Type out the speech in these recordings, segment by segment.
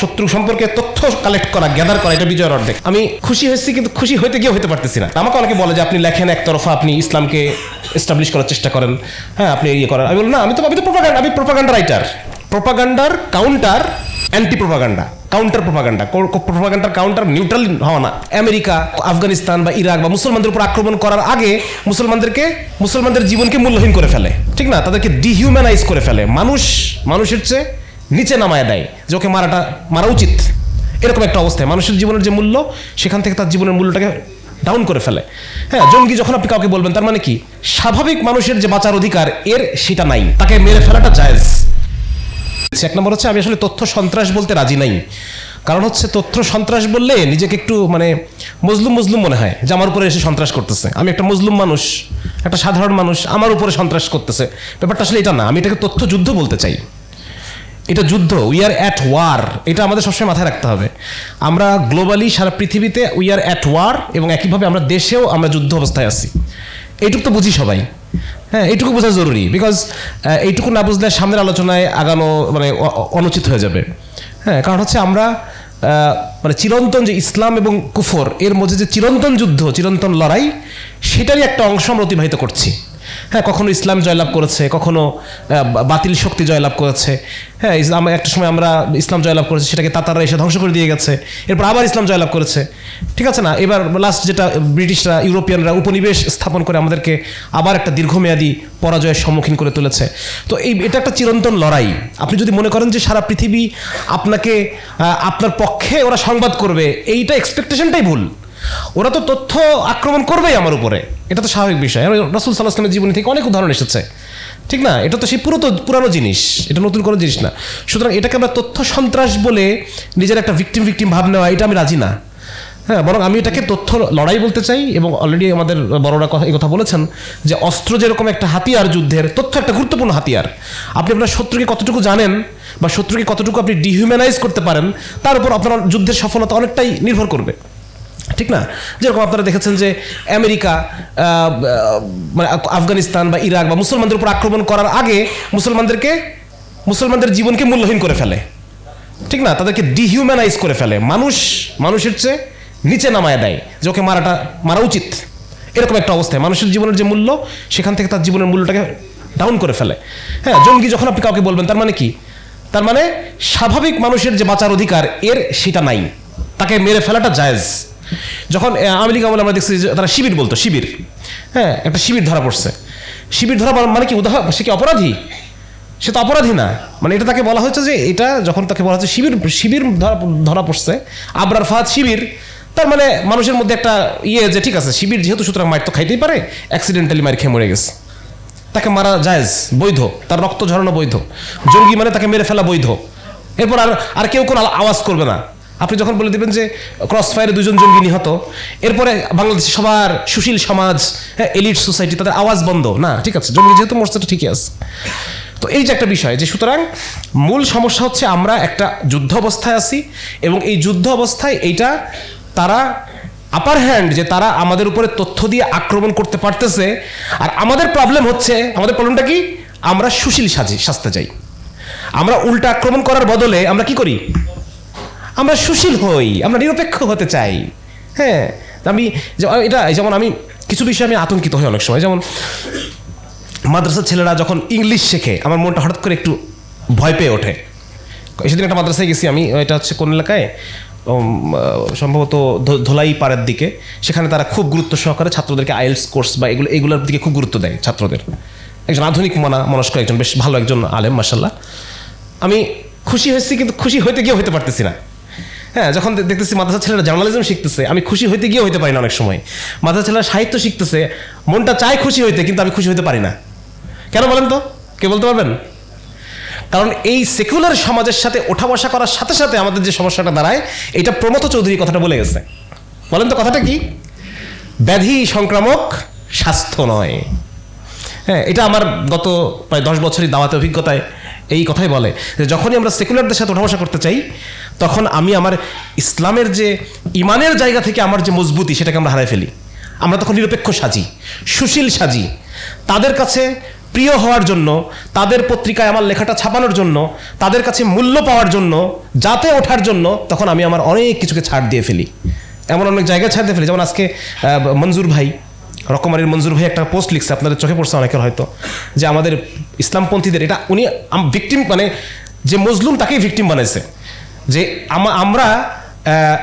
শত্রু সম্পর্কে তথ্য কালেক্ট করা গ্যাদার করা, এটা বিজয়ের অর্ধেক। আমি খুশি হয়েছি কিন্তু খুশি হইতে গিয়ে হতে পারতেছি না। আমাকে অনেকে বলে যে, আপনি লেখেন একতরফা, আপনি ইসলামকে এস্টাবলিশ করার চেষ্টা করেন। হ্যাঁ আপনি ইয়ে করেন। আমি বলি, না, আমি তো আমি তো প্রোপাগান্ডা আমি propaganda writer প্রোপাগান্ডার counter anti propaganda counter propaganda প্রোপাগান্ডার counter neutral হওয়া না। আমেরিকা, আফগানিস্তান বা ইরাক বা মুসলমানদের উপর আক্রমণ করার আগে মুসলমানদেরকে, মুসলমানদের জীবনকে মূল্যহীন করে ফেলে। ঠিক না? তাদেরকে ডিহিউম্যানাইজ করে ফেলে। মানুষ, মানুষের চেয়ে নিচে নামায় দেয়, যে ওকে মারাটা, মারা উচিত। এরকম একটা অবস্থায়। মানুষের জীবনের যে মূল্য, সেখান থেকে তার জীবনের মূল্যটাকে ডাউন করে ফেলে। হ্যাঁ জঙ্গি যখন আপনি কাউকে বলবেন, তার মানে কি? স্বাভাবিক মানুষের যে বাঁচার অধিকার, এর সেটা নাই। তাকে মেরে ফেলাটা জায়েজ। এক নম্বর হচ্ছে, আমি আসলে তথ্য সন্ত্রাস বলতে রাজি নাই। কারণ হচ্ছে, তথ্য সন্ত্রাস বললে নিজেকে একটু মানে মজলুম মজলুম মনে হয় যে আমার উপরে এসে সন্ত্রাস করতেছে। আমি একটা মজলুম মানুষ, একটা সাধারণ মানুষ, আমার উপরে সন্ত্রাস করতেছে। ব্যাপারটা আসলে এটা না। আমি এটাকে তথ্য যুদ্ধ বলতে চাই। এটা যুদ্ধ উই আর অ্যাট ওয়ার এটা আমাদের সবসময় মাথায় রাখতে হবে। আমরা গ্লোবালি সারা পৃথিবীতে উই আর অ্যাট ওয়ার এবং একইভাবে আমরা দেশেও আমরা যুদ্ধ অবস্থায় আছি। এইটুকু তো বুঝি সবাই। হ্যাঁ এইটুকু বোঝা জরুরি বিকজ এইটুকু না বুঝলে সামনের আলোচনায় আগানো মানে অনুচিত হয়ে যাবে। হ্যাঁ কারণ হচ্ছে আমরা মানে চিরন্তন যে ইসলাম এবং কুফর, এর মধ্যে যে চিরন্তন যুদ্ধ, চিরন্তন লড়াই, সেটারই একটা অংশ আমরা অতিবাহিত করছি। হ্যাঁ কখনো ইসলাম জয়লাভ করেছে, কখনো বাতিল শক্তি জয়লাভ করেছে। হ্যাঁ ইসলাম একটা সময় আমরা ইসলাম জয়লাভ করেছি, সেটাকে তাতারা এসে ধ্বংস করে দিয়ে গেছে। এরপর আবার ইসলাম জয়লাভ করেছে। ঠিক আছে না? এবার লাস্ট যেটা ব্রিটিশরা, ইউরোপিয়ানরা উপনিবেশ স্থাপন করে আমাদেরকে আবার একটা দীর্ঘমেয়াদী পরাজয়ের সম্মুখীন করে তুলেছে। তো এই, এটা একটা চিরন্তন লড়াই। আপনি যদি মনে করেন যে সারা পৃথিবী আপনাকে আপনার পক্ষে ওরা সংবাদ করবে, এইটা এক্সপেকটেশনটাই ভুল। ওরা তো তথ্য আক্রমণ করবেই আমার উপরে। এটা তো স্বাভাবিক বিষয়। রসুল সাল্লাহ আসলামের জীবনী থেকে অনেক উদাহরণ এসেছে। ঠিক না? এটা তো সেই পুরো তো পুরানো জিনিস। এটা নতুন কোনো জিনিস না। সুতরাং এটাকে আমরা তথ্য সন্ত্রাস বলে নিজের একটা ভিকটিম ভিকটিম ভাব নেওয়া, এটা আমি রাজি না। হ্যাঁ বরং আমি এটাকে তথ্য লড়াই বলতে চাই এবং অলরেডি আমাদের বড়রা কথা এই কথা বলেছেন যে অস্ত্র যেরকম একটা হাতিয়ার যুদ্ধের, তথ্য একটা গুরুত্বপূর্ণ হাতিয়ার। আপনি আপনার শত্রুকে কতটুকু জানেন বা শত্রুকে কতটুকু আপনি ডিহিউম্যানাইজ করতে পারেন, তার উপর আপনার যুদ্ধের সফলতা অনেকটাই নির্ভর করবে। ঠিক না? যেরকম আপনারা দেখেছেন যে আমেরিকা মানে আফগানিস্তান বা ইরাক বা মুসলমানদের উপর আক্রমণ করার আগে মুসলমানদেরকে, মুসলমানদের জীবনকে মূল্যহীন করে ফেলে। ঠিক না? তাদেরকে ডিহিউম্যানাইজ করে ফেলে। মানুষ, মানুষের চেয়ে নিচে নামায় দেয় যে ওকে মারাটা, মারা উচিত। এরকম একটা অবস্থায় মানুষের জীবনের যে মূল্য, সেখান থেকে তার জীবনের মূল্যটাকে ডাউন করে ফেলে। হ্যাঁ জঙ্গি যখন আপনি কাউকে বলবেন, তার মানে কি? তার মানে স্বাভাবিক মানুষের যে বাঁচার অধিকার, এর সেটা নাই। তাকে মেরে ফেলাটা জায়েজ। যখন আওয়ামী লীগ আমলে আমরা দেখছি তারা শিবির বলতো, শিবির। হ্যাঁ একটা শিবির ধরা পড়ছে। শিবির ধরা মানে কি উদাহরণ সে কি অপরাধী? সে তো অপরাধী না। মানে এটা তাকে বলা হয়েছে যে এটা যখন তাকে বলা হচ্ছে শিবির শিবির ধরা ধরা পড়ছে, আবরার ফাহাদ শিবির, তার মানে মানুষের মধ্যে একটা ইয়ে যে ঠিক আছে, শিবির যেহেতু, সুতরাং মার তো খাইতেই পারে অ্যাক্সিডেন্টালি মার খেয়ে মরে গেছে। তাকে মারা জায়েজ, বৈধ, তার রক্ত ঝরানো বৈধ। জঙ্গি মানে তাকে মেরে ফেলা বৈধ। এরপর আর আর কেউ কোনো আওয়াজ করবে না। আপনি যখন বলে দেবেন যে ক্রস ফায়ারে দুজন জঙ্গি নিহত, এরপরে বাংলাদেশে সবার সুশীল সমাজ হ্যাঁ এলিট সোসাইটি তাদের আওয়াজ বন্ধ, না, ঠিক আছে, জঙ্গি যেহেতু মরছে ঠিকই আছে। তো এই যে একটা বিষয় যে সুতরাং মূল সমস্যা হচ্ছে আমরা একটা যুদ্ধ অবস্থায় আছি এবং এই যুদ্ধ অবস্থায় এইটা তারা আপার হ্যান্ড যে তারা আমাদের উপরে তথ্য দিয়ে আক্রমণ করতে পারতেছে। আর আমাদের প্রবলেম হচ্ছে, আমাদের প্রবলেমটা কি? আমরা সুশীল সাজি সাজতে চাই। আমরা উল্টা আক্রমণ করার বদলে আমরা কি করি? আমরা সুশীল হই, আমরা নিরপেক্ষ হতে চাই। হ্যাঁ আমি এটা, যেমন আমি কিছু বিষয়ে আমি আতঙ্কিত হই অনেক সময়। যেমন, মাদ্রাসার ছেলেরা যখন ইংলিশ শেখে, আমার মনটা হঠাৎ করে একটু ভয় পেয়ে ওঠে। সেদিন একটা মাদ্রাসায় গেছি আমি, এটা হচ্ছে কোন এলাকায়? সম্ভবত ধোলাই পাড়ের দিকে। সেখানে তারা খুব গুরুত্ব সহকারে ছাত্রদেরকে আইএলস কোর্স বা এগুলো, এগুলোর দিকে খুব গুরুত্ব দেয় ছাত্রদের। একজন আধুনিক মনা মনস্ক একজন বেশ ভালো একজন আলেম মাসাল্লাহ আমি খুশি হয়েছি, কিন্তু খুশি হইতে গিয়ে হইতে পারতেছি না। হ্যাঁ যখন দেখতেছি মাদ্রাসা ছেলেরা জার্নালিজম শিখতেছে, আমি খুশি হইতে গিয়ে হইতে পারি না অনেক সময়। মাদ্রাসা ছেলেরা সাহিত্য শিখতেছে, মনটা চায় খুশি হইতে, কিন্তু আমি খুশি হইতে পারি না। কেন বলেন তো? কে বলতে পারবেন? কারণ এই সেকুলার সমাজের সাথে ওঠা বসা করার সাথে সাথে আমাদের যে সমস্যাটা দাঁড়ায়, এটা প্রমথ চৌধুরী কথাটা বলে গেছে। বলেন তো কথাটা কি? ব্যাধি সংক্রামক স্বাস্থ্য নয়। হ্যাঁ এটা আমার গত প্রায় দশ বছরের দাওয়াতে অভিজ্ঞতায় এই কথাই বলে যে যখনই আমরা সেকুলারদের সাথে ওঠা বসা করতে চাই, তখন আমি আমার ইসলামের যে ইমানের জায়গা থেকে আমার যে মজবুতি সেটাকে আমরা হারাই ফেলি। আমরা তখন নিরপেক্ষ সাজি, সুশীল সাজি। তাদের কাছে প্রিয় হওয়ার জন্য, তাদের পত্রিকায় আমার লেখাটা ছাপানোর জন্য, তাদের কাছে মূল্য পাওয়ার জন্য, যাতে ওঠার জন্য তখন আমি আমার অনেক কিছুকে ছাড় দিয়ে ফেলি। এমন অনেক জায়গায় ছাড় দিয়ে ফেলি। যেমন আজকে মঞ্জুর ভাই রকমারির মঞ্জুর ভাই একটা পোস্ট লিখছে, আপনাদের চোখে পড়ছে অনেকের হয়তো, যে আমাদের ইসলামপন্থীদের, এটা উনি ভিকটিম মানে যে মজলুম তাকেই ভিকটিম বানাইছে। যে আমা- আমরা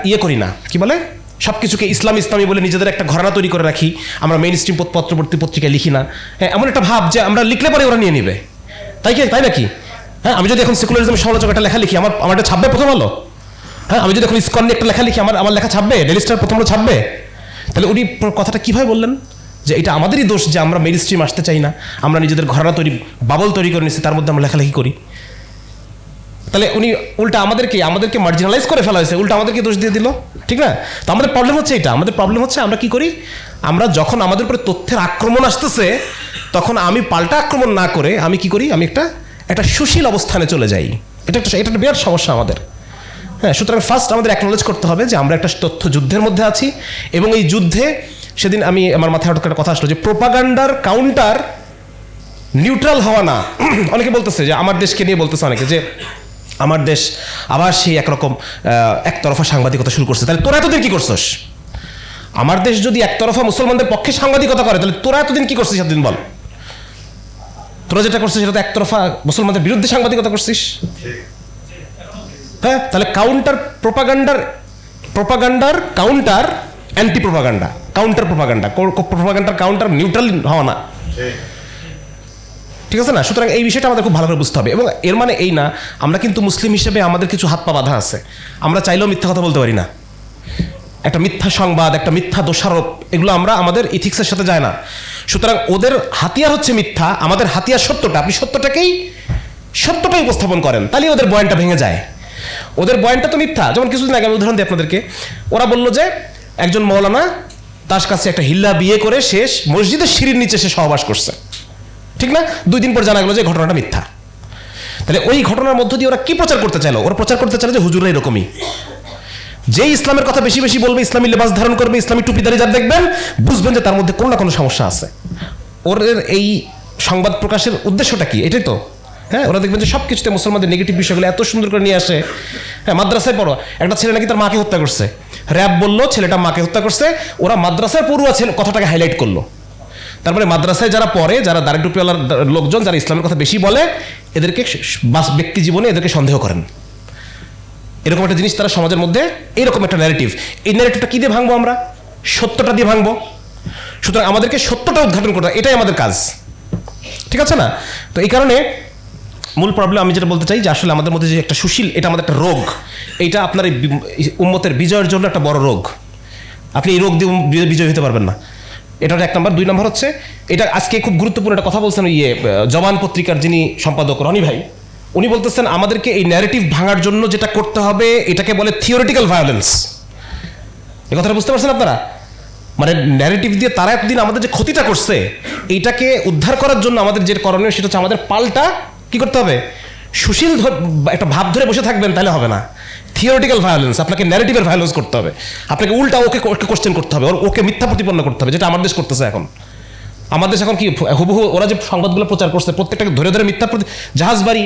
ইয়ে করি না, কি বলে? সব কিছুকে ইসলাম ইসলামী বলে নিজেদের একটা ঘরানা তৈরি করে রাখি, আমরা মেইন স্ট্রিম পত্রবর্তী পত্রিকায় লিখি না। হ্যাঁ এমন একটা ভাব যে আমরা লিখলে পরে ওরা নিয়ে নেবে। তাই কি? তাই নাকি? হ্যাঁ আমি যদি এখন সেকুলারিজম সমালোচক একটা লেখা লিখি, আমার আমার এটা ছাপবে প্রথম আলো? হ্যাঁ আমি যদি এখন ইসকন একটা লেখা লিখি, আমার আমার লেখা ছাপবে? ডেলিস্টার প্রথম আলো ছাপবে? তাহলে উনি কথাটা কীভাবে বললেন? যে এটা আমাদেরই দোষ যে আমরা মেইন স্ট্রিম আসতে চাই না, আমরা নিজেদের ঘরানা তৈরি বাবল তৈরি করে নিচ্ছি তার মধ্যে আমরা লেখালেখি করি। তাহলে উনি উল্টা আমাদেরকে আমাদেরকে মার্জিনালাইজ করে ফেলা হয়েছে, উল্টা আমাদেরকে দোষ দিয়ে দিল, ঠিক না? তো আমাদের প্রবলেম হচ্ছে এটা, আমাদের প্রবলেম হচ্ছে আমরা কি করি? আমরা যখন আমাদের উপরে তথ্যের আক্রমণ আসতেছে, তখন আমি পাল্টা আক্রমণ না করে আমি কি করি? আমি একটা একটা সুশীল অবস্থানে চলে যাই। এটা একটা এটা একটা বিরাট সমস্যা আমাদের। হ্যাঁ সুতরাং ফার্স্ট আমাদের অ্যাকনোলেজ করতে হবে যে আমরা একটা তথ্য যুদ্ধের মধ্যে আছি এবং এই যুদ্ধে সেদিন আমি আমার মাথায় হঠাৎ একটা কথা আসলো যে প্রোপাগান্ডার কাউন্টার নিউট্রাল হওয়া না। অনেকে বলতেছে যে আমার দেশকে নিয়ে বলতেছে অনেকে যে আমার দেশ আবার সেই একরকম একতরফা সাংবাদিকতা শুরু করছে। তাহলে তোরা এতদিন কি করছস? আমার দেশ যদি একতরফা মুসলমানদের পক্ষে সাংবাদিকতা করে, তাহলে তোরা এতদিন কি করছিস এতদিন বল? তোরা যেটা করছিস সেটা তো একতরফা মুসলমানদের বিরুদ্ধে সাংবাদিকতা করছিস। হ্যাঁ? তাহলে কাউন্টার প্রোপাগান্ডার প্রোপাগান্ডার counter anti propaganda counter propaganda প্রোপাগান্ডার counter neutral হওয়া না। ঠিক আছে না? সুতরাং এই বিষয়টা আমাদের খুব ভালো করে বুঝতে হবে। এবং এর মানে এই না আমরা কিন্তু মুসলিম হিসেবে আমাদের কিছু হাত পা বাঁধা আছে। আমরা চাইলেও মিথ্যা কথা বলতে পারি না। একটা মিথ্যা সংবাদ একটা মিথ্যা দোষারোপ এগুলো আমরা আমাদের ইথিক্সের সাথে যায় না। সুতরাং ওদের হাতিয়ার হচ্ছে মিথ্যা আমাদের হাতিয়ার সত্যটা। আপনি সত্যটাকেই সত্যটাই উপস্থাপন করেন তাহলে ওদের বয়ানটা ভেঙে যায়। ওদের বয়ানটা তো মিথ্যা। যেমন কিছুদিন আগে আমি উদাহরণ দিই আপনাদেরকে। ওরা বলল যে, একজন মৌলানা তার কাছে একটা হিল্লা বিয়ে করে শেষ মসজিদের সিঁড়ির নিচে সে সহবাস করছে। ঠিক না? দুই দিন পর জানা গেল যে ঘটনাটা মিথ্যা। তাহলে ওই ঘটনার মধ্য দিয়ে ওরা কি প্রচার করতে চাইলো? ওরা প্রচার করতে চাইলো যে হুজুরা এরকমই। যে ইসলামের কথা বেশি বেশি বলবে, ইসলামী লেবাস ধারণ করবে, ইসলামী টুপিদারি যার দেখবেন, বুঝবেন যে তার মধ্যে কোনো না কোনো সমস্যা আছে। ওদের এই সংবাদ প্রকাশের উদ্দেশ্যটা কি? এটাই তো। হ্যাঁ। ওরা দেখবেন যে সব কিছুতে মুসলমানদের নেগেটিভ বিষয়গুলো এত সুন্দর করে নিয়ে আসে। হ্যাঁ মাদ্রাসায় পড়ো। একটা ছেলে নাকি তার মাকে হত্যা করছে। র্যাব বলল, ছেলেটা মাকে হত্যা করছে। ওরা মাদ্রাসায় পড়ুয়া ছেলে কথাটাকে হাইলাইট করল। তারপরে মাদ্রাসায় যারা পড়ে, যারা দাঁড়ি টুপিওয়ালার লোকজন, যারা ইসলামের কথা বেশি বলে, এদেরকে বাস ব্যক্তি জীবনে এদেরকে সন্দেহ করেন। এরকম একটা জিনিস তারা সমাজের মধ্যে এরকম একটা ন্যারেটিভ এই ন্যারেটিভটা কী দিয়ে ভাঙবো আমরা? সত্যটা দিয়ে ভাঙবো? সুতরাং আমাদেরকে সত্যটা উদ্ঘাটন করতে এটাই আমাদের কাজ। ঠিক আছে না? তো এই কারণে মূল প্রবলেম আমি যেটা বলতে চাই যে আসলে আমাদের মধ্যে যে একটা সুশীল, এটা আমাদের একটা রোগ। এইটা আপনার এই উম্মতের বিজয়ের জন্য একটা বড় রোগ। আপনি এই রোগ দিয়ে বিজয় হতে পারবেন না। এটা এক নম্বর। দুই নম্বর হচ্ছে, এটা আজকে খুব গুরুত্বপূর্ণ একটা কথা বলছেন ইয়ে জবান পত্রিকার যিনি সম্পাদক রনি ভাই, উনি বলতেছেন, আমাদেরকে এই ন্যারেটিভ ভাঙার জন্য যেটা করতে হবে, এটাকে বলে থিওরিটিক্যাল ভায়োলেন্স এই কথাটা বুঝতে পারছেন আপনারা? মানে ন্যারেটিভ দিয়ে তারা একদিন আমাদের যে ক্ষতিটা করছে এইটাকে উদ্ধার করার জন্য আমাদের যে করণীয় সেটা হচ্ছে আমাদের পাল্টা কি করতে হবে? সুশীল একটা ভাব ধরে বসে থাকবেন, তাহলে হবে না। থিওরিটিক্যাল ভায়োলেন্স আপনাকে ন্যারেটিভের ভায়োলেন্স করতে হবে। আপনাকে উল্টা ওকে কোশ্চেন করতে হবে ওকে মিথ্যা প্রতিপন্ন করতে হবে, যেটা আমার দেশ করতেছে এখন। আমাদের এখন কি হুবহু ওরা যে সংবাদগুলো প্রচার করছে, প্রত্যেকটাকে ধরে ধরে মিথ্যা প্রতি জাহাজবাড়ি,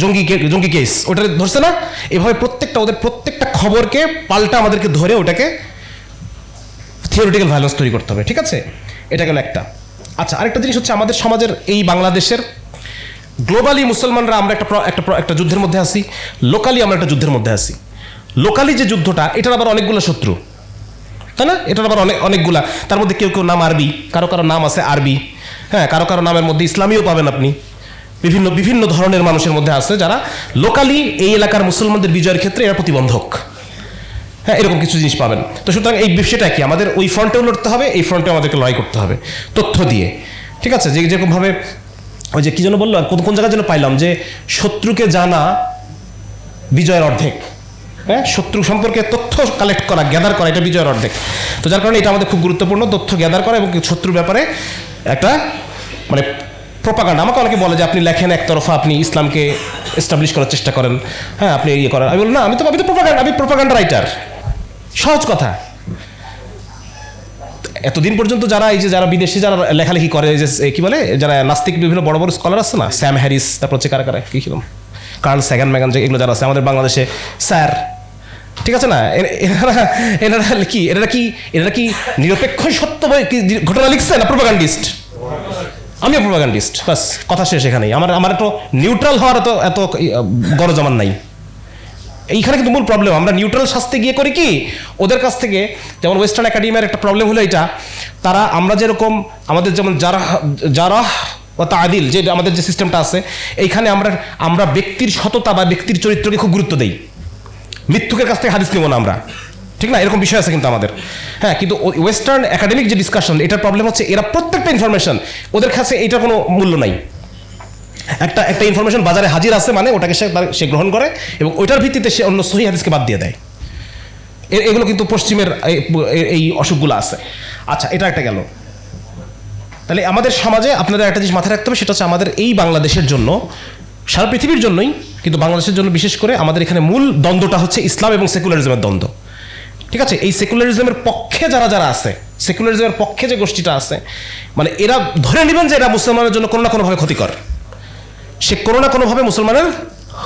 জঙ্গি জঙ্গি কেস ওটা ধরছে না? এভাবে প্রত্যেকটা ওদের প্রত্যেকটা খবরকে পাল্টা আমাদেরকে ধরে ওটাকে থিওরিটিক্যাল ভায়োলেন্স তৈরি করতে হবে, ঠিক আছে? এটা গেল একটা। আচ্ছা আরেকটা জিনিস হচ্ছে আমাদের সমাজের এই বাংলাদেশের গ্লোবালি মুসলমানরা আমরা একটা একটা একটা যুদ্ধের মধ্যে আসি লোকালি আমরা একটা যুদ্ধের মধ্যে আসি লোকালি যে যুদ্ধটা, এটার আবার অনেকগুলো শত্রু। তাই না? এটার আবার অনেক অনেকগুলা। তার মধ্যে কেউ কেউ নাম আরবি। কারও কারও নাম আছে আরবি। হ্যাঁ কারও কারও নামের মধ্যে ইসলামীও পাবেন আপনি। বিভিন্ন বিভিন্ন ধরনের মানুষের মধ্যে আছে যারা লোকালি এই এলাকার মুসলমানদের বিজয়ের ক্ষেত্রে এরা প্রতিবন্ধক। হ্যাঁ এরকম কিছু জিনিস পাবেন। তো সুতরাং এই বিষয়টা কি? আমাদের ওই ফ্রন্টেও লড়তে হবে, এই ফ্রন্টে আমাদেরকে লড়াই করতে হবে। তথ্য দিয়ে। ঠিক আছে? যে যেরকমভাবে ওই যে কি যেন বলল কোন কোন জায়গায় যেন পাইলাম যে শত্রুকে জানা বিজয়ের অর্ধেক। হ্যাঁ? শত্রু সম্পর্কে তথ্য কালেক্ট করা গ্যাদার করা, এটা বিজয়ের অর্ধেক। তো যার কারণে এটা আমাদের খুব গুরুত্বপূর্ণ, তথ্য গ্যাদার করা এবং শত্রুর ব্যাপারে একটা মানে প্রপাগান্ডা আমাকে অনেকে বলে যে আপনি লেখেন একতরফা, আপনি ইসলামকে এস্টাবলিশ করার চেষ্টা করেন। হ্যাঁ আপনি ইয়ে করেন। আমি বলি না, আমি তো আমি তো প্রপাগান্ডা আমি প্রপাগান্ডা রাইটার সহজ কথা। এতদিন পর্যন্ত যারা এই যে যারা বিদেশে যারা লেখালেখি করে যে কি বলে, যারা নাস্তিক বিভিন্ন বড় বড় স্কলার আছে না স্যাম হ্যারিস তারপর হচ্ছে কারা কারা, কি ছিল কার্ল স্যাগান ম্যাগান এগুলো যারা আছে, আমাদের বাংলাদেশে স্যার, ঠিক আছে না? এনারা এনারা কি এনারা কি এনারা কি নিরপেক্ষ সত্য ঘটনা লিখছে না প্রোপাগান্ডিস্ট আমিও প্রোপাগান্ডিস্ট বাস, কথা শেষ এখানেই। আমার আমার এত নিউট্রাল হওয়ার এত এত গরজ আমার নাই। এইখানে কিন্তু মূল প্রবলেম আমরা নিউট্রাল শাস্তি গিয়ে করি কি? ওদের কাছ থেকে, যেমন ওয়েস্টার্ন একাডেমির একটা প্রবলেম হলো এটা। তারা আমরা যেরকম, আমাদের যেমন যারা যারা ও আদিল যে আমাদের যে সিস্টেমটা আছে, এইখানে আমরা আমরা ব্যক্তির সততা বা ব্যক্তির চরিত্রকে খুব গুরুত্ব দেই। মৃত্যুকের কাছ থেকে হাদিস নেব না আমরা। ঠিক না? এরকম বিষয় আছে কিন্তু আমাদের। হ্যাঁ কিন্তু ওয়েস্টার্ন একাডেমিক যে ডিসকাশন এটার প্রবলেম হচ্ছে এরা প্রত্যেকটা ইনফরমেশন ওদের কাছে এটার কোনো মূল্য নাই। একটা একটা ইনফরমেশন বাজারে হাজির আছে মানে ওটাকে সে সে গ্রহণ করে এবং ওইটার ভিত্তিতে সে অন্য সহি হাদিসকে বাদ দিয়ে দেয়। এগুলো কিন্তু পশ্চিমের এই- অসুখগুলো আছে। আচ্ছা এটা একটা গেল। তাহলে আমাদের সমাজে আপনাদের একটা জিনিস মাথায় রাখতে হবে, সেটা হচ্ছে আমাদের এই বাংলাদেশের জন্য, সারা পৃথিবীর জন্যই, কিন্তু বাংলাদেশের জন্য বিশেষ করে আমাদের এখানে মূল দ্বন্দ্বটা হচ্ছে ইসলাম এবং সেকুলারিজমের দ্বন্দ্ব। ঠিক আছে, এই সেকুলারিজমের পক্ষে যারা যারা আছে, সেকুলারিজমের পক্ষে যে গোষ্ঠীটা আছে মানে এরা ধরে নেবেন যে এরা মুসলমানের জন্য কোনো না কোনোভাবে ক্ষতিকর। সে কোনো না কোনোভাবে মুসলমানের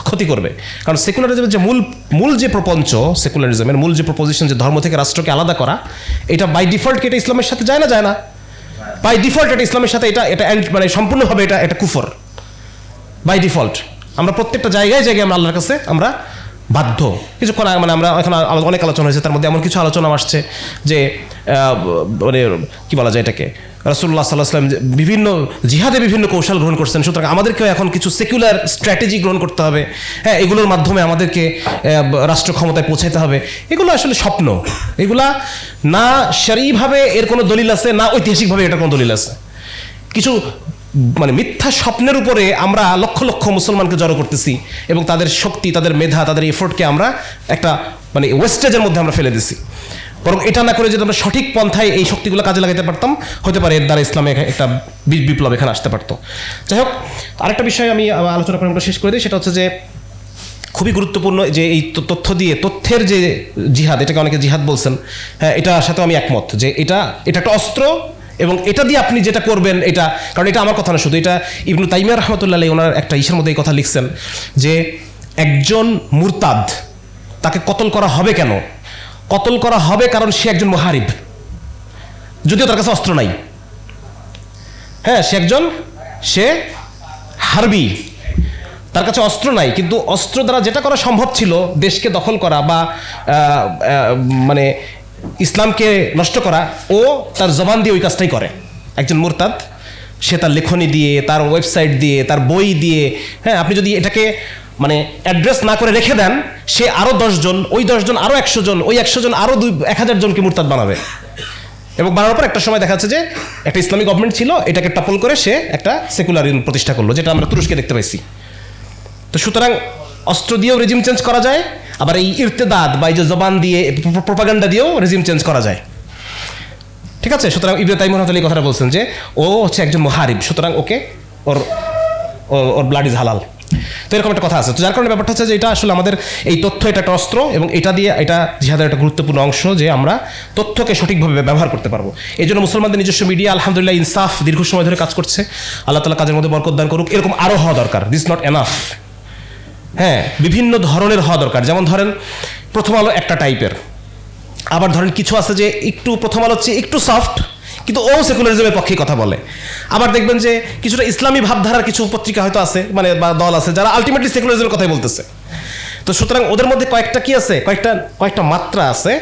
ক্ষতি করবে। কারণ সেকুলারিজমের যে মূল মূল যে প্রপঞ্চ, সেকুলারিজমের মূল যে প্রপোজিশন যে ধর্ম থেকে রাষ্ট্রকে আলাদা করা, এটা বাই ডিফল্ট কি এটা ইসলামের সাথে যায় না? যায় না। বাই ডিফল্ট এটা ইসলামের সাথে এটা এটা মানে সম্পূর্ণভাবে এটা এটা কুফর। বাই ডিফল্ট আমরা প্রত্যেকটা জায়গায় জায়গায় আমরা আল্লাহর কাছে আমরা বাধ্য। কিছুক্ষণ মানে আমরা এখন অনেক আলোচনা হয়েছে, তার মধ্যে এমন কিছু আলোচনা আসছে যে মানে কি বলা যায় এটাকে? রাসুল্লাহ সাল্লাহ সাল্লাম বিভিন্ন জিহাদে বিভিন্ন কৌশল গ্রহণ করছেন, সুতরাং আমাদেরকেও এখন কিছু সেকুলার স্ট্র্যাটেজি গ্রহণ করতে হবে। হ্যাঁ এগুলোর মাধ্যমে আমাদেরকে রাষ্ট্র ক্ষমতায় পৌঁছাতে হবে। এগুলো আসলে স্বপ্ন। এগুলা না সারিভাবে এর কোনো দলিল আছে, না ঐতিহাসিকভাবে এটার কোনো দলিল আছে। কিছু মানে মিথ্যা স্বপ্নের উপরে আমরা লক্ষ লক্ষ মুসলমানকে জড়ো করতেছি এবং তাদের শক্তি, তাদের মেধা, তাদের এফোর্টকে আমরা একটা মানে ওয়েস্টেজের মধ্যে আমরা ফেলে দিছি। বরং এটা না করে যদি আমরা সঠিক পন্থায় এই শক্তিগুলো কাজে লাগাতে পারতাম, হতে পারে এর দ্বারা ইসলামে একটা বিপ্লব এখানে আসতে পারতো। যাই হোক, আরেকটা বিষয় আমি আলোচনা করে আমরা শেষ করে দিই, সেটা হচ্ছে যে খুবই গুরুত্বপূর্ণ যে এই তথ্য দিয়ে, তথ্যের যে জিহাদ, এটাকে অনেকে জিহাদ বলছেন হ্যাঁ এটার সাথে আমি একমত যে এটা এটা একটা অস্ত্র এবং এটা দিয়ে আপনি যেটা করবেন, এটা, কারণ এটা আমার কথা না শুধু, এটা ইবনু তাইমিয়া রহমতুল্লাহ ওনার একটা ইসের মধ্যে এই কথা লিখছেন যে একজন মুরতাদ তাকে কতল করা হবে কেন? কতল করা হবে কারণ সে একজন মহারিব। যদিও তার কাছে অস্ত্র নাই। হ্যাঁ সে একজন, সে হারবি। তার কাছে অস্ত্র নাই, কিন্তু অস্ত্র দ্বারা যেটা করা সম্ভব ছিল দেশকে দখল করা বা মানে ইসলামকে নষ্ট করা, ও তার জবান দিয়ে ওই কাজটাই করে। একজন মুরতাদ, সে তার লেখনী দিয়ে, তার ওয়েবসাইট দিয়ে, তার বই দিয়ে হ্যাঁ আপনি যদি এটাকে মানে অ্যাড্রেস না করে রেখে দেন, সে আরও দশজন, ওই দশজন আরও একশো জন ওই একশো জন আরও দুই এক হাজার জনকে মুরতাদ বানাবে। এবং বানানোর পর একটা সময় দেখা যাচ্ছে যে একটা ইসলামিক গভর্নমেন্ট ছিল, এটাকে টপল করে সে একটা সেকুলারিজম প্রতিষ্ঠা করল, যেটা আমরা তুরস্কে দেখতে পাইছি। তো সুতরাং অস্ত্র দিয়েও রেজিম চেঞ্জ করা যায়, আবার এই ইরতেদাদ বা এই যে জবান দিয়ে প্রোপাগান্ডা দিয়েও রেজিম চেঞ্জ করা যায়। ঠিক আছে? সুতরাং ইবনে তাইমুর রহমতুল্লাহ এই কথাটা বলছেন যে, ও হচ্ছে একজন মহারিব, সুতরাং ওকে ওর ওর ব্লাড ইজ হালাল তো এরকম একটা কথা আছে। তো যার কারণে ব্যাপারটা হচ্ছে যে এটা আসলে আমাদের এই তথ্য, এটা একটা অস্ত্র এবং এটা দিয়ে এটা জিহাদের একটা গুরুত্বপূর্ণ অংশ যে আমরা তথ্যকে সঠিকভাবে ব্যবহার করতে পারব। এই জন্য মুসলমানদের নিজস্ব মিডিয়া আলহামদুলিল্লাহ, ইনসাফ দীর্ঘ সময় ধরে কাজ করছে। আল্লাহ তালা কাজের মধ্যে বরকত দান করুক। এরকম আরও হওয়া দরকার। দিস নট এনাফ হ্যাঁ বিভিন্ন ধরনের হওয়া দরকার। যেমন ধরেন, প্রথম আলো একটা টাইপের আবার ধরেন কিছু আছে যে একটু প্রথম আলো হচ্ছে একটু সফট কিন্তু ও সেকুলারিজমের পক্ষে কথা বলে। আবার দেখবেন যে কিছুটা ইসলামী ভাবধারার কিছু পত্রিকা হয়তো আছে মানে বা দল আছে যারা আলটিমেটলি সেকুলারিজমের কথাই বলতেছে। তো সুতরাং ওদের মধ্যে কয়েকটা কি আছে? কয়েকটা কয়েকটা মাত্রা আছে।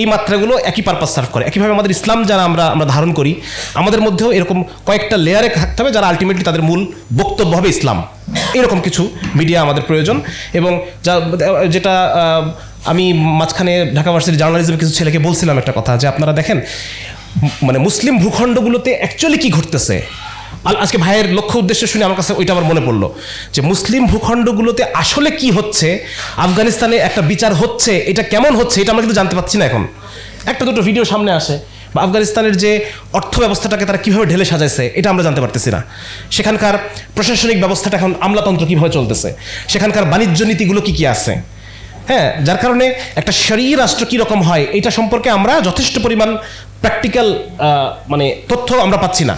এই মাত্রাগুলো একই পারপাস সার্ভ করে। একইভাবে আমাদের ইসলাম যারা আমরা আমরা ধারণ করি, আমাদের মধ্যেও এরকম কয়েকটা লেয়ারে থাকতে হবে যারা আলটিমেটলি তাদের মূল বক্তব্য হবে ইসলাম। এরকম কিছু মিডিয়া আমাদের প্রয়োজন এবং যা, যেটা আমি মাঝখানে ঢাকা ভার্সিটির জার্নালিজমের কিছু ছেলেকে বলছিলাম একটা কথা, যে আপনারা দেখেন মানে মুসলিম ভূখণ্ডগুলোতে অ্যাকচুয়ালি কি ঘটতেছে? আজকে ভাইয়ের লক্ষ্য উদ্দেশ্য শুনে আমার কাছে ওইটা আমার মনে পড়ল, যে মুসলিম ভূখণ্ডগুলোতে আসলে কি হচ্ছে, আফগানিস্তানে একটা বিচার হচ্ছে, এটা কেমন হচ্ছে, এটা আমরা কিন্তু জানতে পারছি না এখন। একটা দুটো ভিডিও সামনে আসে বা আফগানিস্তানের যে অর্থ ব্যবস্থাটাকে তারা কীভাবে ঢেলে সাজাইছে, এটা আমরা জানতে পারতেছি না। সেখানকার প্রশাসনিক ব্যবস্থাটা এখন আমলাতন্ত্র কীভাবে চলতেছে? সেখানকার বাণিজ্য নীতিগুলো কী কী আছে? হ্যাঁ যার কারণে একটা শরীর রাষ্ট্র কীরকম হয়, এটা সম্পর্কে আমরা যথেষ্ট পরিমাণ প্র্যাকটিক্যাল মানে তথ্য আমরা পাচ্ছি না।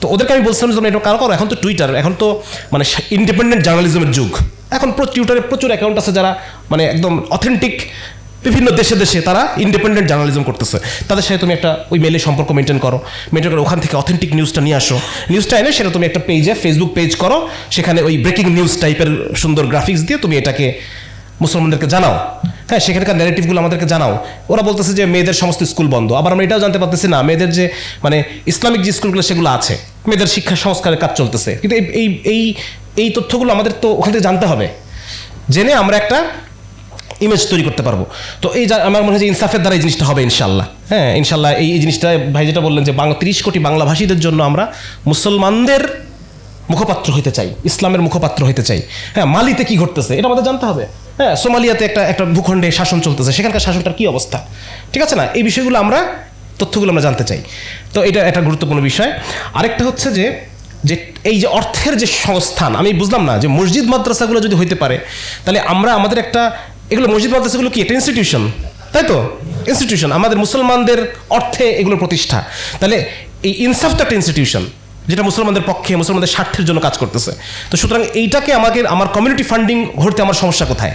তো ওদেরকে আমি বলছিলাম যে এটা কারও করো, এখন তো টুইটার এখন তো মানে ইন্ডিপেন্ডেন্ট জার্নালিজমের যুগ। এখন টুইটারে প্রচুর অ্যাকাউন্ট আছে যারা মানে একদম অথেন্টিক বিভিন্ন দেশে দেশে তারা ইন্ডিপেন্ডেন্ট জার্নালিজম করতেছে। তাদের সাথে তুমি একটা ওই মেলে সম্পর্ক মেনটেন করো। মেনটেন করে, ওখান থেকে অথেন্টিক নিউজটা নিয়ে আসো। নিউজটা এনে সেটা তুমি একটা পেজে ফেসবুক পেজ করো। সেখানে ওই ব্রেকিং নিউজ টাইপের সুন্দর গ্রাফিক্স দিয়ে তুমি এটাকে মুসলমানদেরকে জানাও। হ্যাঁ সেখানকার ন্যারেটিভগুলো আমাদেরকে জানাও। ওরা বলতেছে যে মেয়েদের সমস্ত স্কুল বন্ধ। আবার আমরা এটাও জানতে পারতেছি না, মেয়েদের যে মানে ইসলামিক যে স্কুলগুলো সেগুলো আছে। মেয়েদের শিক্ষা সংস্কারের কাজ চলতেছে। কিন্তু এই এই এই এই তথ্যগুলো আমাদের তো ওখান থেকে জানতে হবে। জেনে আমরা একটা ইমেজ তৈরি করতে পারব। তো এই আমার মনে হয় যে ইনসাফের দ্বারা এই জিনিসটা হবে ইনশাল্লাহ হ্যাঁ ইনশাল্লাহ এই এই জিনিসটা ভাই যেটা বললেন যে বাংলা তিরিশ কোটি বাংলাভাষীদের জন্য আমরা মুসলমানদের মুখপাত্র হইতে চাই, ইসলামের মুখপাত্র হইতে চাই। হ্যাঁ মালিতে কি ঘটতেছে এটা আমাদের জানতে হবে। হ্যাঁ সোমালিয়াতে একটা একটা ভূখণ্ডে শাসন চলতেছে, সেখানকার শাসনটার কি অবস্থা? ঠিক আছে না? এই বিষয়গুলো আমরা তথ্যগুলো আমরা জানতে চাই। তো এটা একটা গুরুত্বপূর্ণ বিষয়। আরেকটা হচ্ছে যে যে এই যে অর্থের যে সংস্থান, আমি বুঝলাম না যে মসজিদ মাদ্রাসাগুলো যদি হইতে পারে, তাহলে আমরা আমাদের একটা এগুলো মসজিদ মাদ্রাসাগুলো কি? একটা ইনস্টিটিউশন তাই তো? ইনস্টিটিউশন আমাদের মুসলমানদের অর্থে এগুলো প্রতিষ্ঠা। তাহলে এই ইনসাফ তো একটা ইনস্টিটিউশন যেটা মুসলমানদের পক্ষে, মুসলমানদের স্বার্থের জন্য কাজ করতেছে। তো সুতরাং এইটাকে আমাকে, আমার কমিউনিটি ফান্ডিং ঘটতে আমার সমস্যা কোথায়?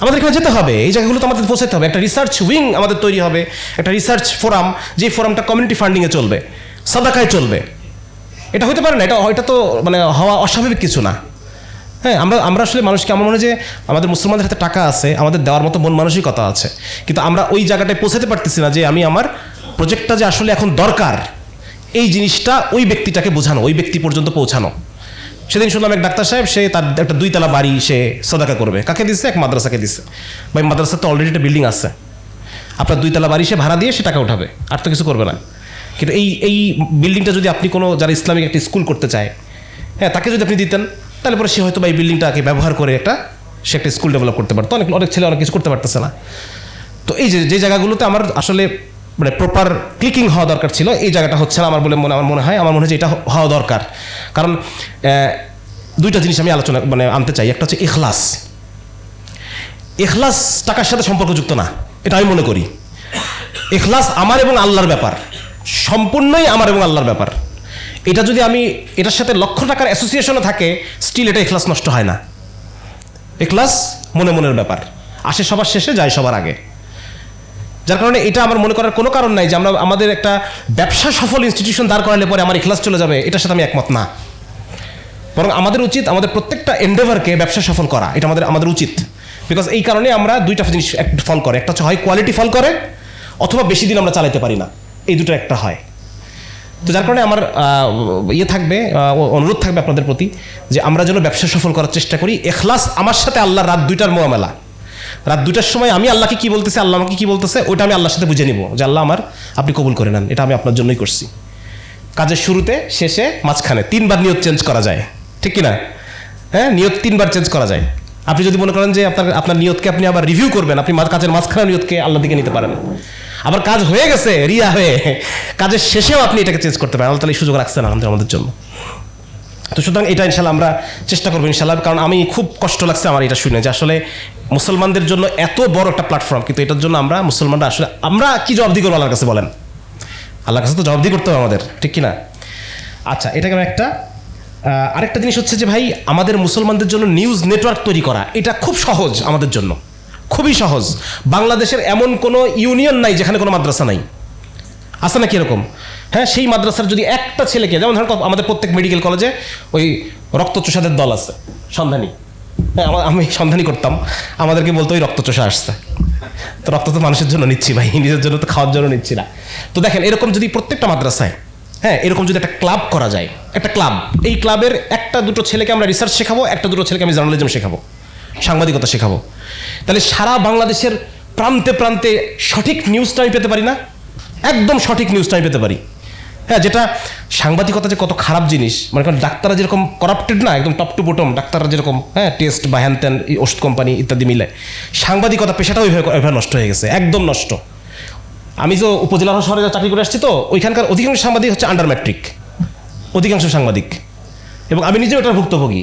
আমাদের এখানে যেতে হবে। এই জায়গাগুলো তো আমাদের পৌঁছাতে হবে। একটা রিসার্চ উইং আমাদের তৈরি হবে। একটা রিসার্চ ফোরাম যে ফোরামটা কমিউনিটি ফান্ডিংয়ে চলবে। সাদাকায় চলবে। এটা হতে পারে না। এটা এটা তো মানে হওয়া অস্বাভাবিক কিছু না। হ্যাঁ আমরা আমরা আসলে মানুষকে আমার মনে যে আমাদের মুসলমানদের হাতে টাকা আছে, আমাদের দেওয়ার মতো মন মানসিকতা আছে। কিন্তু আমরা ওই জায়গাটায় পৌঁছাতে পারতেছি না যে আমি আমার প্রজেক্টটা যে আসলে এখন দরকার, এই জিনিসটা ওই ব্যক্তিটাকে বোঝানো, ওই ব্যক্তি পর্যন্ত পৌঁছানো। সেদিন শুনলাম এক ডাক্তার সাহেব, সে তার একটা দুই দুইতলা বাড়ি সে সদাকা করবে। কাকে দিচ্ছে এক মাদ্রাসাকে দিচ্ছে ভাই মাদ্রাসা তো অলরেডি একটা বিল্ডিং আছে। আপনার দুইতলা বাড়ি সে ভাড়া দিয়ে সে টাকা উঠাবে, আর তো কিছু করবে না। কিন্তু এই এই বিল্ডিংটা যদি আপনি কোনো, যারা ইসলামিক একটা স্কুল করতে চায় হ্যাঁ তাকে যদি আপনি দিতেন তাহলে পরে সে হয়তো বা এই বিল্ডিংটাকে ব্যবহার করে একটা, সে একটা স্কুল ডেভেলপ করতে পারতো। অনেক অনেক ছেলে অনেক কিছু করতে পারতেছে না। তো এই যে যে জায়গাগুলোতে আমার আসলে মানে প্রপার ক্লিকিং হওয়া দরকার ছিল, এই জায়গাটা হচ্ছে না আমার বলে মনে, আমার মনে হয়, আমার মনে হয় যে এটা হওয়া দরকার। কারণ দুইটা জিনিস আমি আলোচনা মানে আনতে চাই। একটা হচ্ছে এখলাস এখলাস টাকার সাথে সম্পর্কযুক্ত না। এটা আমি মনে করি। এখলাস আমার এবং আল্লাহর ব্যাপার। সম্পূর্ণই আমার এবং আল্লাহর ব্যাপার। এটা যদি আমি এটার সাথে লক্ষ টাকার অ্যাসোসিয়েশনও থাকে স্টিল এটা ইখলাস নষ্ট হয় না। ইখলাস মনে মনের ব্যাপার। আসে সবার শেষে, যায় সবার আগে। যার কারণে এটা আমার মনে করার কোনো কারণ নাই যে আমরা, আমাদের একটা ব্যবসা সফল ইনস্টিটিউশন দাঁড় করালে পরে আমার ইখলাস চলে যাবে, এটার সাথে আমি একমত না। বরং আমাদের উচিত, আমাদের প্রত্যেকটা এন্ডেভারকে ব্যবসা সফল করা, এটা আমাদের আমাদের উচিত। বিকজ এই কারণে আমরা দুইটা জিনিস ফল করে। একটা হচ্ছে হয় কোয়ালিটি ফল করে, অথবা বেশি দিন আমরা চালাতে পারি না। এই দুটো একটা হয়। তো যার কারণে আমার ইয়ে থাকবে অনুরোধ থাকবে আপনাদের প্রতি যে আমরা যেন ব্যবসা সফল করার চেষ্টা করি। এখলাস আমার সাথে আল্লাহ রাত দুইটার মোয়ামেলা। রাত দুইটার সময় আমি আল্লাহকে কি বলতেছে, আল্লাহ আমাকে কি বলতেছে, ওইটা আমি আল্লাহর সাথে বুঝে নিব যে আল্লাহ আমার, আপনি কবুল করে নেন। এটা আমি আপনার জন্যই করছি। কাজের শুরুতে, শেষে, মাঝখানে তিনবার নিয়ত চেঞ্জ করা যায়। ঠিক কি না হ্যাঁ নিয়ত তিনবার চেঞ্জ করা যায়। আপনি যদি মনে করেন যে আপনার আপনার নিয়তকে আপনি আবার রিভিউ করবেন, আপনি কাজের মাঝখানে নিয়তকে আল্লাহ দিকে নিতে পারেন। আবার কাজ হয়ে গেছে, রিয়া হয়ে। কাজের শেষেও আপনি এটাকে চেঞ্জ করতে পারেন। তালা এই সুযোগ রাখছেন আমাদের আমাদের জন্য। তো সুতরাং এটা ইনশাল্লাহ আমরা চেষ্টা করব ইনশাল্লাহ কারণ আমি খুব কষ্ট লাগছে আমার এটা শুনে যে আসলে মুসলমানদের জন্য এত বড় একটা প্ল্যাটফর্ম কিন্তু এটার জন্য আমরা মুসলমানরা আসলে আমরা কি জবাবদি করব আল্লাহর কাছে বলেন? আল্লাহর কাছে তো জবাবদি করতে হবে আমাদের, ঠিক কি না আচ্ছা এটা কেন একটা আরেকটা জিনিস হচ্ছে যে ভাই, আমাদের মুসলমানদের জন্য নিউজ নেটওয়ার্ক তৈরি করা, এটা খুব সহজ আমাদের জন্য। খুবই সহজ। বাংলাদেশের এমন কোনো ইউনিয়ন নাই যেখানে কোনো মাদ্রাসা নাই। আছে না এরকম? হ্যাঁ সেই মাদ্রাসার যদি একটা ছেলেকে, যেমন ধরেন আমাদের প্রত্যেক মেডিকেল কলেজে ওই রক্তচোষাদের দল আছে, সন্ধানী। হ্যাঁ আমি সন্ধানী করতাম। আমাদেরকে বলতো ওই রক্তচোষা আসছে। তো রক্ত তো মানুষের জন্য নিচ্ছি ভাই, নিজের জন্য তো খাওয়ার জন্য নিচ্ছি না। তো দেখেন, এরকম যদি প্রত্যেকটা মাদ্রাসায় হ্যাঁ এরকম যদি একটা ক্লাব করা যায়, একটা ক্লাব, এই ক্লাবের একটা দুটো ছেলেকে আমরা রিসার্চ শেখাবো, একটা দুটো ছেলেকে আমি জার্নালিজম শেখাবো। সাংবাদিকতা শেখাবো। তাহলে সারা বাংলাদেশের প্রান্তে প্রান্তে সঠিক নিউজটা আমি পেতে পারি না? একদম সঠিক নিউজটা আমি পেতে পারি। হ্যাঁ যেটা সাংবাদিকতা যে কত খারাপ জিনিস মানে কারণ ডাক্তাররা যেরকম করাপ্টেড না, একদম টপ টু বটম ডাক্তাররা যেরকম হ্যাঁ টেস্ট বা হ্যান ত্যান ওষুধ কোম্পানি ইত্যাদি মিলে। সাংবাদিকতা পেশাটাও ওইভাবে নষ্ট হয়ে গেছে, একদম নষ্ট। আমি তো উপজেলা শহরে চাকরি করে আসছি তো, ওইখানকার অধিকাংশ সাংবাদিক হচ্ছে আন্ডার ম্যাট্রিক অধিকাংশ সাংবাদিক। এবং আমি নিজেও এটার ভুক্তভোগী।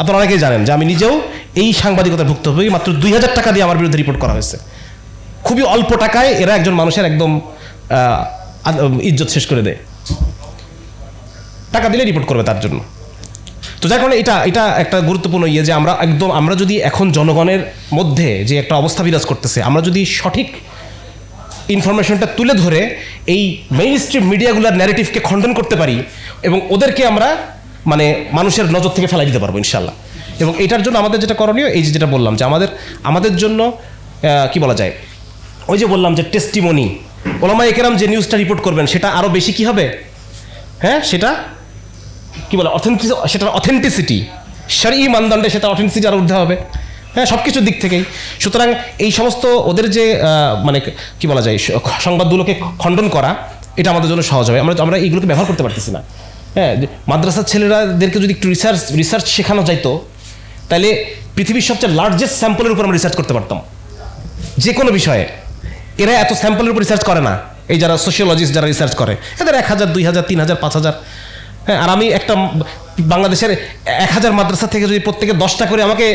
আপনারা অনেকেই জানেন যে আমি নিজেও এই সাংবাদিকতা ভুক্তভোগী। মাত্র দুই হাজার টাকা দিয়ে আমার বিরুদ্ধে রিপোর্ট করা হয়েছে। খুবই অল্প টাকায় এরা একজন মানুষের একদম ইজ্জত শেষ করে দেয়। টাকা দিলে রিপোর্ট করবে তার জন্য। তো যার কারণে এটা এটা একটা গুরুত্বপূর্ণ ইয়ে যে আমরা একদম, আমরা যদি এখন জনগণের মধ্যে যে একটা অবস্থা বিরাজ করতেছে, আমরা যদি সঠিক ইনফরমেশনটা তুলে ধরে এই মেইন স্ট্রিম মিডিয়াগুলোর ন্যারেটিভকে খণ্ডন করতে পারি এবং ওদেরকে আমরা মানে মানুষের নজর থেকে ফেলাই দিতে পারব ইনশাল্লাহ এবং এটার জন্য আমাদের যেটা করণীয়, এই যে যেটা বললাম যে আমাদের আমাদের জন্য কি বলা যায়, ওই যে বললাম যে টেস্টিমনি ওলামা একেরাম যে নিউজটা রিপোর্ট করবেন, সেটা আরও বেশি কি হবে? হ্যাঁ সেটা কি বলে অথেন্টিক সেটার অথেন্টিসিটি সারি মানদণ্ডে সেটা অথেন্টিসিটি আরও উঠতে হবে। হ্যাঁ সব কিছুর দিক থেকেই। সুতরাং এই সমস্ত ওদের যে মানে কি বলা যায়, সংবাদগুলোকে খণ্ডন করা, এটা আমাদের জন্য সহজ হবে। আমরা আমরা এইগুলোকে ব্যবহার করতে পারতেছি না। হ্যাঁ মাদ্রাসার ছেলেরাদেরকে যদি একটু রিসার্চ রিসার্চ শেখানো যাইতো তাহলে পৃথিবীর সবচেয়ে লার্জেস্ট স্যাম্পলের উপর আমরা রিসার্চ করতে পারতাম। যে কোনো বিষয়ে। এরা এত স্যাম্পলের উপর রিসার্চ করে না। এই যারা সোশিয়োলজিস্ট যারা রিসার্চ করে, এদের এক হাজার, দুই হাজার, তিন হাজার, পাঁচ হাজার। হ্যাঁ আর আমি একটা বাংলাদেশের এক হাজার মাদ্রাসা থেকে যদি প্রত্যেকে দশটা করে আমাকে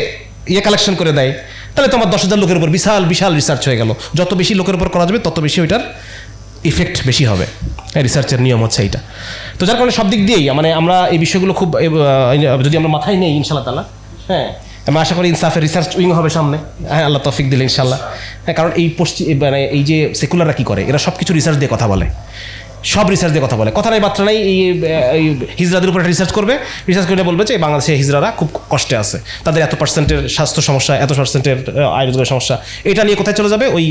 ইয়ে কালেকশন করে দেয়, তাহলে তোমার দশ হাজার লোকের উপর বিশাল বিশাল রিসার্চ হয়ে গেল। যত বেশি লোকের উপর করা যাবে, তত বেশি ওইটার ইফেক্ট বেশি হবে। রিসার্চের নিয়ম হচ্ছে এইটা। তো যার কারণে সব দিক দিয়েই মানে আমরা এই বিষয়গুলো খুব যদি আমরা মাথায় নেই ইনশাল্লাহ তালা হ্যাঁ আমি আশা করি ইনসাফের রিসার্চ উইং হবে সামনে। হ্যাঁ আল্লাহ তফিক দিলে ইনশাল্লাহ হ্যাঁ কারণ এই পশ্চিম মানে এই যে সেকুলাররা কী করে, এরা সব কিছু রিসার্চ দিয়ে কথা বলে। সব রিসার্চ দিয়ে কথা বলে। কথা নাই, বার্তা নাই, এই হিজরাদের উপর রিসার্চ করবে। রিসার্চ করে বলবে যে বাংলাদেশে হিজরারা খুব কষ্টে আছে। তাদের এত পার্সেন্টের স্বাস্থ্য সমস্যা, এত পার্সেন্টের আয় রোজগার সমস্যা, এটা নিয়ে কোথায় চলে যাবে? ওই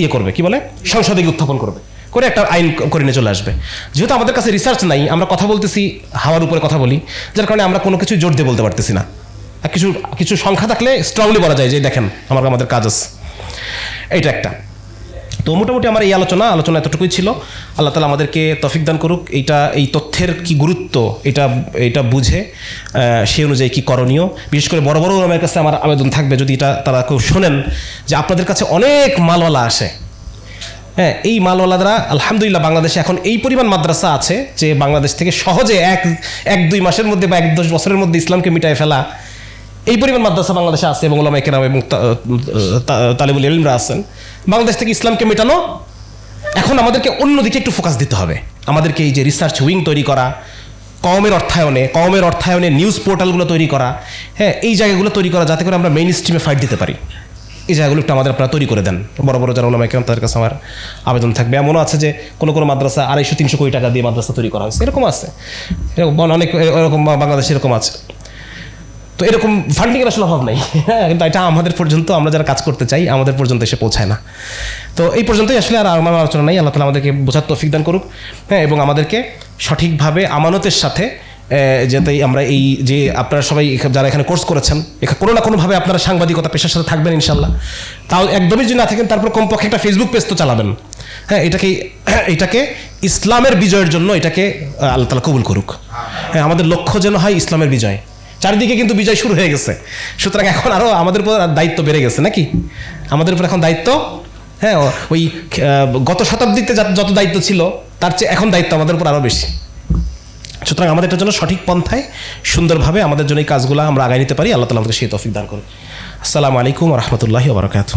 ইয়ে করবে, কি বলে? সংসদে উত্থাপন করবে। করে একটা আইন করে নিয়ে চলে আসবে। যেহেতু আমাদের কাছে রিসার্চ নাই, আমরা কথা বলতেছি, হাওয়ার উপরে কথা বলি, যার কারণে আমরা কোনো কিছু জোর দিয়ে বলতে পারতেছি না। কিছু কিছু সংখ্যা থাকলে স্ট্রংলি বলা যায় যে দেখেন, আমার আমাদের কাজ আছে। এইটা একটা। তো মোটামুটি আমার এই আলোচনা আলোচনা এতটুকুই ছিল। আল্লাহ তালা আমাদেরকে তফিক দান করুক। এইটা, এই তথ্যের কি গুরুত্ব, এটা এটা বুঝে সেই অনুযায়ী কি করণীয়। বিশেষ করে বড় বড় আমার কাছে আমার আবেদন থাকবে, যদি এটা তারা কেউ শোনেন যে আপনাদের কাছে অনেক মালওয়ালা আসে। হ্যাঁ এই মালওয়ালারা আলহামদুলিল্লাহ বাংলাদেশে এখন এই পরিমাণ মাদ্রাসা আছে যে বাংলাদেশ থেকে সহজে এক এক, দুই মাসের মধ্যে বা এক, দশ বছরের মধ্যে ইসলামকে মিটায় ফেলা। এই পরিমাণ মাদ্রাসা বাংলাদেশে আছে এবং ওলামা কেরাম এবং তালেবুল ইলমরা আছেন। বাংলাদেশ থেকে ইসলামকে মেটানো, এখন আমাদেরকে অন্যদিকে একটু ফোকাস দিতে হবে। আমাদেরকে এই যে রিসার্চ উইং তৈরি করা কমের অর্থায়নে কমের অর্থায়নে নিউজ পোর্টালগুলো তৈরি করা হ্যাঁ এই জায়গাগুলো তৈরি করা যাতে করে আমরা মেইন স্ট্রিমে ফাইট দিতে পারি। এই জায়গাগুলো একটু আমাদের আপনারা তৈরি করে দেন। বড় বড় যারা ওলামা কেরাম তাদের কাছে আমার আবেদন থাকবে। এমনও আছে যে কোনো কোনো মাদ্রাসা আড়াইশো, তিনশো কোটি টাকা দিয়ে মাদ্রাসা তৈরি করা হয়েছে। এরকম আছে। এরকম অনেক এরকম বাংলাদেশে এরকম আছে। তো এরকম ফান্ডিংয়ের আসলে অভাব নেই। হ্যাঁ কিন্তু এটা আমাদের পর্যন্ত, আমরা যারা কাজ করতে চাই, আমাদের পর্যন্ত এসে পৌঁছায় না। তো এই পর্যন্তই আসলে আর আমার আলোচনা নাই। আল্লাহ তালা আমাদেরকে বোঝার তৌফিক দান করুক। হ্যাঁ এবং আমাদেরকে সঠিকভাবে আমানতের সাথে যাতে আমরা এই যে আপনারা সবাই যারা এখানে কোর্স করেছেন, এখা- কোনো না কোনোভাবে আপনারা সাংবাদিকতা পেশার সাথে থাকবেন ইনশাল্লাহ। তাও একদমই যদি না থাকেন, তারপর কমপক্ষে একটা ফেসবুক পেজ তো চালাবেন। হ্যাঁ এটাকে এটাকে ইসলামের বিজয়ের জন্য এটাকে আল্লাহ তালা কবুল করুক। হ্যাঁ আমাদের লক্ষ্য যেন হয় ইসলামের বিজয়। চারিদিকে কিন্তু বিজয় শুরু হয়ে গেছে। সুতরাং এখন আরও আমাদের উপর দায়িত্ব বেড়ে গেছে নাকি? আমাদের উপর এখন দায়িত্ব হ্যাঁ ওই গত শতাব্দীতে যত দায়িত্ব ছিল, তার চেয়ে এখন দায়িত্ব আমাদের উপর আরও বেশি। সুতরাং আমাদের এটার জন্য সঠিক পন্থায় সুন্দরভাবে আমাদের জন্য এই কাজগুলো আমরা আগায় নিতে পারি। আল্লাহ তালা আমাদের সেই তফিক দান করুন আসসালামু আলাইকুম রহমতুল্লাহি বারকাত